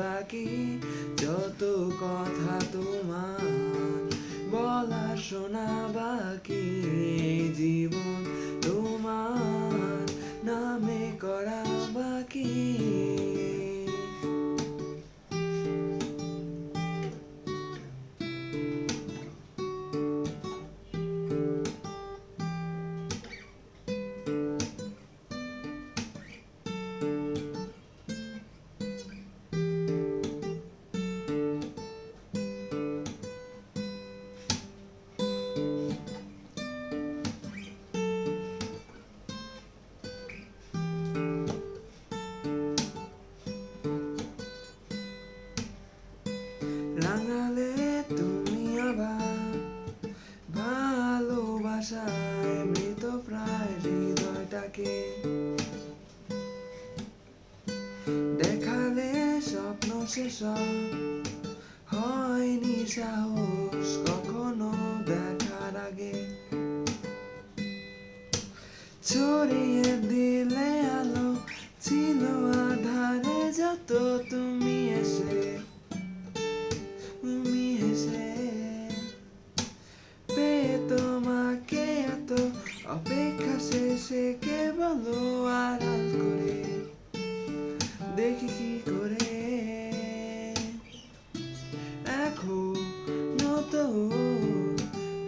বাকি যত কথা তোমার বলা শোনা বাকি। হৃদয়টাকে দেখালে স্বপ্ন শেষ হয়নি সাহস, কখনো দেখার আগে ছড়িয়ে দিলে আলো ছিল আধারে, যত তুমি এসে তুমি এসে পেয়ে তোমাকে এত অপেক্ষা শেষে বলো আড়াল করে, দেখি কি করে। এখন তো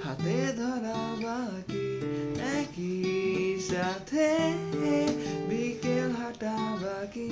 হাতে ধরা বাকি, একই সাথে বিকেল হাঁটা বাকি।